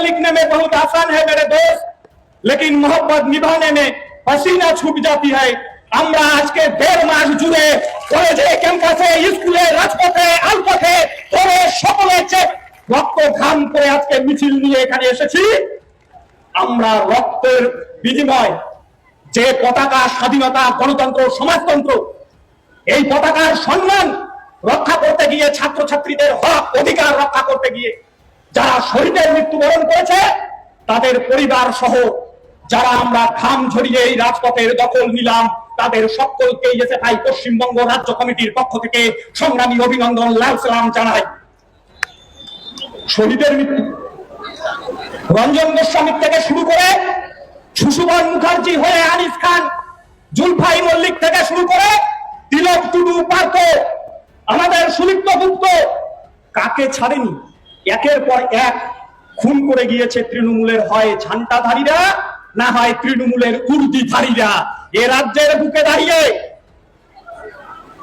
लिखने में बहुत आसान है मेरे दोस्त लेकिन मोहब्बत निभाने में पसीना छूट जाती है আমরা আজকে দেড় মাস জুড়ে কলেজে ক্যাম্পাসে স্কুলে রাজপথে আলপথে করে সকলে চেক রক্ত ঘাম করে আজকে মিছিল নিয়ে এখানে এসেছি আমরা রক্তের বিনিময় যে পতাকা স্বাধীনতা গণতন্ত্র সমাজতন্ত্র এই পতাকার সম্মান রক্ষা করতে গিয়ে ছাত্রছাত্রীদের হক অধিকার রক্ষা করতে গিয়ে যারা শহীদের মৃত্যুবরণ করেছে, তাদের পরিবার সহ যারা আমরা ঘাম ঝরিয়ে এই রাজপথের দখল নিলাম, তাদের সকলকে এসএফআই পশ্চিমবঙ্গ রাজ্য কমিটির পক্ষ থেকে সংগ্রামী অভিনন্দন, লাল সালাম জানাই। শহীদের মৃত্যু। রঞ্জন গোস্বামী থেকে শুরু করে সুশুভন মুখার্জি হয়ে আনিস খান, জুলফাই মল্লিক থেকে শুরু করে তিলক টুডু পার্থ, আমাদের সুলিপ্ত গুপ্ত, কাকে ছাড়েনি? একের পর এক খুন করে গিয়েছে তৃণমূলের হয় ঝান্টাধারীরা না হয় তৃণমূলের উর্দিধারীরা। এ রাজ্যের বুকে দাঁড়িয়ে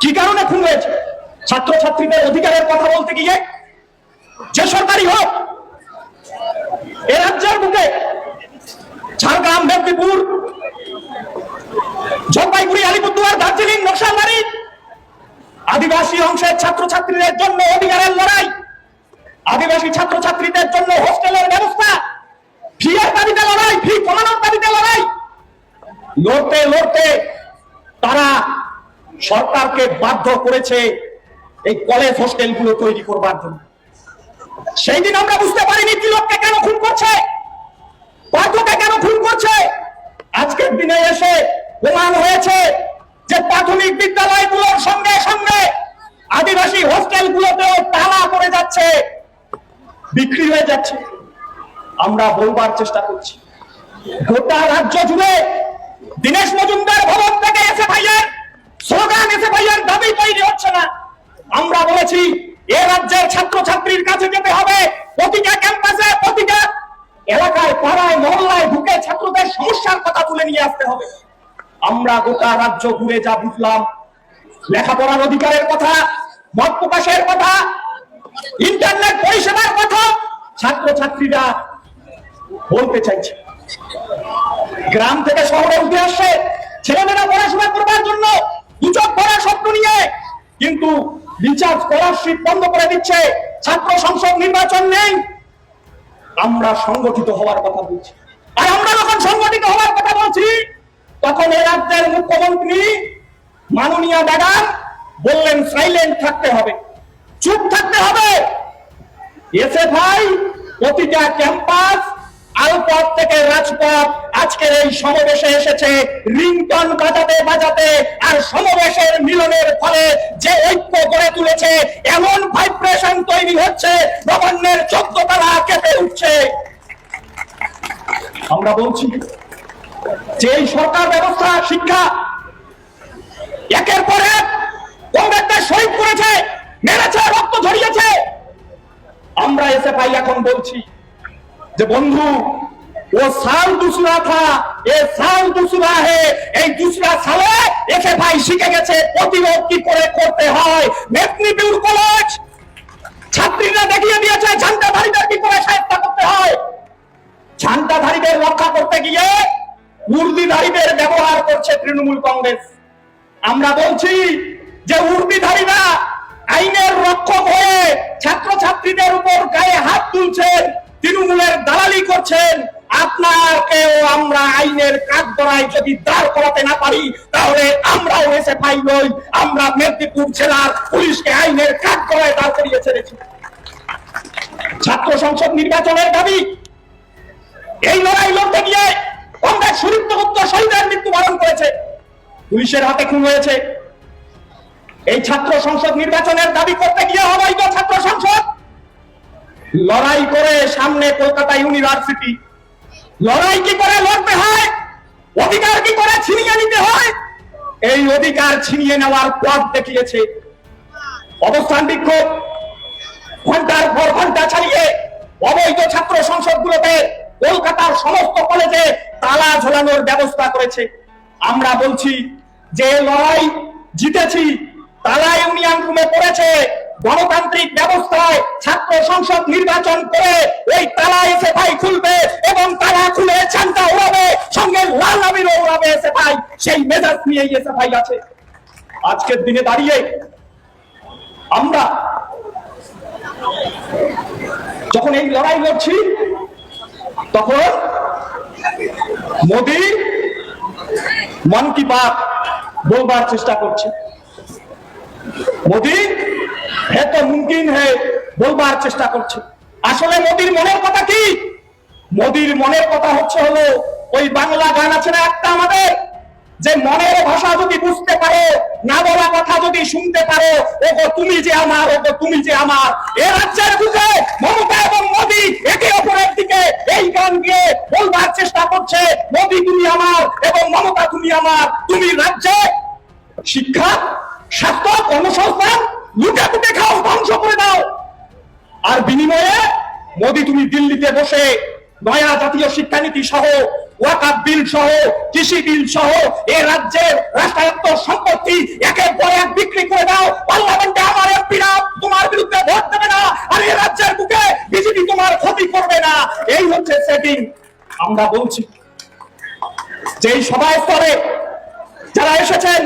কি কারণে খুন হয়েছে? ছাত্রছাত্রীদের অধিকারের কথা বলতে গিয়ে যে সরকারি হোক, এ রাজ্যের বুকে ঝাড়গ্রাম, মেদিনীপুর, জলপাইগুড়ি, আলিপুরদুয়ার, দার্জিলিং নকশালবাড়ি আদিবাসী অংশের ছাত্রছাত্রীদের জন্য অধিকারের লড়াই আদিবাসী ছাত্রছাত্রীদের জন্য হোস্টেলের ব্যবস্থা। ফি এর দাবিতে লড়াই, ফি কমানোর দাবিতে লড়াই। লড়তে লড়তে তারা সরকারকে বাধ্য করেছে এই কলেজ হোস্টেলগুলো তৈরি করবার জন্য। সেই দিন আমরা বুঝতে পারিনি তিলককে কেন খুন করছে পার্থকে কেন খুন করছে। আজকের দিনে এসে প্রমাণ হয়েছে যে প্রাথমিক বিদ্যালয়গুলোর সঙ্গে সঙ্গে আদিবাসী হোস্টেলগুলোতেও তালা পড়ে যাচ্ছে। বিক্রি হয়ে যাচ্ছে। আমরা বলবার চেষ্টা করছি। গোটা রাজ্য জুড়ে দীনেশ মজুমদার ভবন থেকে এসে ভাইয়ের স্লোগান, এসে ভাইয়ের দাবি তৈরি হচ্ছে না। আমরা বলেছি, এ রাজ্যের ছাত্রছাত্রীর কাছে যেতে হবে। প্রতিটা ক্যাম্পাসে, প্রতিটা এলাকায়, পাড়ায়, মহল্লায় ঢুকে ছাত্রদের সমস্যার কথা তুলে নিয়ে আসতে হবে। আমরা গোটা রাজ্য ঘুরে যা বুঝলাম। লেখাপড়ার অধিকারের কথা, মত প্রকাশের কথা ইন্টারনেট পরিষেবার কথা ছাত্রছাত্রীরা বলতে চাইছে। গ্রাম থেকে শহরে উঠে আসছে ছেলেমেয়েরা পড়াশোনা করবার জন্য দুচক ভরা স্বপ্ন নিয়ে, কিন্তু রিচার্জ স্কলারশিপ বন্ধ করে দিচ্ছে, ছাত্র সংসদ নির্বাচন নেই। আমরা সংগঠিত হওয়ার কথা বলছি। আর আমরা যখন সংগঠিত হওয়ার কথা বলছি, তখন এ রাজ্যের মুখ্যমন্ত্রী মাননীয় ম্যাডাম বললেন সাইলেন্ট থাকতে হবে। চুপ থাকতে হবে। এসে ভাই, প্রতিটা ক্যাম্পাস আলপথ থেকে রাজপথ, আজকের এই সমাবেশে এসেছে রিংটন বাজাতে বাজাতে আর সমাবেশের মিলনের ফলে যে ঐক্য গড়ে তুলেছে, এমন ভাইব্রেশন তৈরি হচ্ছে, নবান্নের তারা কেঁপে উঠছে। আমরা বলছি, যে সরকার ব্যবস্থা, শিক্ষা, একের পর এক কংগ্রেসদের শহীদ করেছে মেরেছে, রক্ত ঝরিয়েছে। আমরা এসে পাই এখন বলছি যে বন্ধু, ও সাল দুসরা থা, এ সাল দুসরা হে, এই দুসরা সালে এসে ভাই শিখে গেছে প্রতিরোধ কি করে করতে হয়। মেদিনীপুর কলেজ ছাত্রীরা দেখিয়ে দিয়েছে ঝান্ডাধারীদের কি করে সাহায্য করতে হয়। ঝান্ডাধারীদের রক্ষা করতে গিয়ে উর্দিধারীদের ব্যবহার করছে তৃণমূল কংগ্রেস। আমরা বলছি যে উর্দিধারীরা আইনের রক্ষক হয়ে ছাত্রছাত্রীদের উপর গায়ে হাত তুলছেন, তৃণমূলের দালালি করছেন। আপনাকেও আমরা আইনের করায় যদি দাঁড় করাতে না পারি, তাহলে আমরাও এসে পাই নই, আমরা মেদিনীপুর জেলার পুলিশকে আইনের করায় দাঁড় করিয়ে ছেড়েছি। ছাত্র সংসদ নির্বাচনের দাবি, এই লড়াই লড়তে গিয়ে কংগ্রেস সুরিপ্ত গুপ্ত শহীদের মৃত্যুবরণ করেছে। পুলিশের হাতে খুন হয়েছে। এই ছাত্র সংসদ নির্বাচনের দাবি করতে গিয়ে অবৈধ ছাত্র সংসদ। লড়াই করে সামনে কলকাতা ইউনিভার্সিটি। লড়াই কি করে লড়তে হয়? অধিকার কি করে ছিনিয়ে নিতে হয়? এই অধিকার ছিনিয়ে নেওয়ার পথ দেখিয়েছে। অবস্থান বিক্ষোভ। ঘণ্টার পর ঘণ্টা ছাড়িয়ে অবৈধ ছাত্র সংসদগুলোতে কলকাতার সমস্ত কলেজে তালা ঝোলানোর ব্যবস্থা করেছে। আমরা বলছি, যে লড়াই জিতেছি তালা ইউনিয়ন রুমে পড়েছে। গণতান্ত্রিক ব্যবস্থায় ছাত্র সংসদ নির্বাচন করে এই তালা এসে ভাই খুলবে এবং তালা খুলে চান্দা উড়াবে, সঙ্গে লাল আমিরও উড়াবে এসে ভাই সেই মেজাজ নিয়ে এসে ভাই আছে। আজকের দিনে দাঁড়িয়ে আমরা যখন এই লড়াই লড়ছি, তখন মোদী মন কি বাত বলবার চেষ্টা করছে। মোদী হে তো মুমকিন হে, বলবার চেষ্টা করছে। আসলে মোদীর মনের কথা কি? মোদীর মনের কথা হচ্ছে হলো, ওই বাংলা গান আছে না একটা আমাদের? যে মনের ভাষা যদি বুঝতে পারো, না বলা কথা যদি শুনতে পারো, ওগো তুমি যে আমার, ওগো তুমি যে আমার। এ রাজ্যের বুকে মমতা এবং মোদী একে অপরের দিকে এই গান গিয়ে বলবার চেষ্টা করছে, মোদী তুমি আমার এবং মমতা তুমি আমার। তুমি রাজ্যে শিক্ষা স্বাস্থ্য কর্মসংস্থান লুটে পুটে খাও, ধ্বংস করে দাও। আর বিনিময়ে মোদী তুমি দিল্লিতে বসে নয়া জাতীয় শিক্ষানীতি সহ, ওয়াকাব বিল সহ, কৃষি বিল সহ, এ রাজ্যের রাষ্ট্রায়ত্ত সম্পত্তি একের পর এক বিক্রি করে দাও। পার্লামেন্টে আমার এমপিরা তোমার বিরুদ্ধে ভোট দেবে না, আর এ রাজ্যের বুকে বিজেপি তোমার ক্ষতি করবে না। এই হচ্ছে সেটিং আমরা বলছি যে এই সভা স্তরে যারা এসেছেন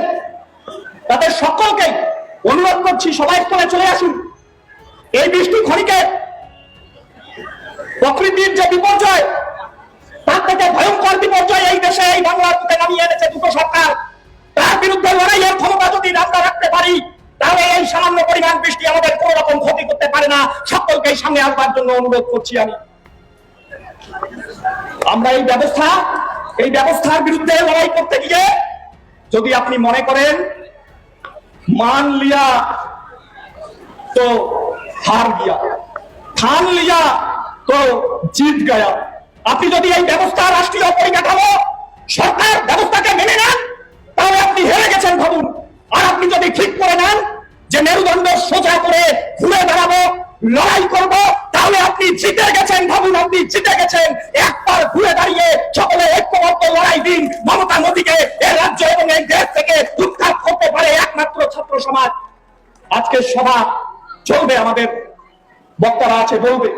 তাদের সকলকে অনুরোধ করছি, সবাই স্তরে চলে আসুন। এই বৃষ্টি ক্ষণিকে প্রকৃতির যে বিপর্যয়, তার থেকে ভয়ঙ্কর বিপর্যয় এই দেশে, এই বাংলার বুকে নামিয়ে এনেছে দুটো সরকার। তার বিরুদ্ধে লড়াইয়ের ক্ষমতা যদি আমরা রাখতে পারি, তাহলে এই সামান্য পরিমাণ বৃষ্টি আমাদের কোন রকম ক্ষতি করতে পারে না। সকলকে সামনে আসবার জন্য অনুরোধ করছি আমি। আমরা এই ব্যবস্থা, এই ব্যবস্থার বিরুদ্ধে লড়াই করতে গিয়ে যদি আপনি মনে করেন মান লিয়া তো হার গিয়া ঠান লিয়া তো জিত গয়া আপনি যদি এই ব্যবস্থা রাষ্ট্রীয় পরিকাঠামো সরকার ব্যবস্থাকে মেনে নেন, তাহলে আপনি হেরে গেছেন ভাবুন। আর আপনি যদি ঠিক করে নেন যে মেরুদণ্ড সোজা করে ঘুরে দাঁড়াবো, লড়াই করব, তাহলে আপনি জিতে গেছেন ভাবুন, আপনি জিতে গেছেন একবার ঘুরে দাঁড়িয়ে সকলে ঐক্যবদ্ধ লড়াই দিন মমতা মোদীকে এই রাজ্য এবং এই দেশ থেকে উৎখাত করতে পারে একমাত্র ছাত্র সমাজ আজকে সভা চলবে আমাদের বক্তারা আছে বলবে।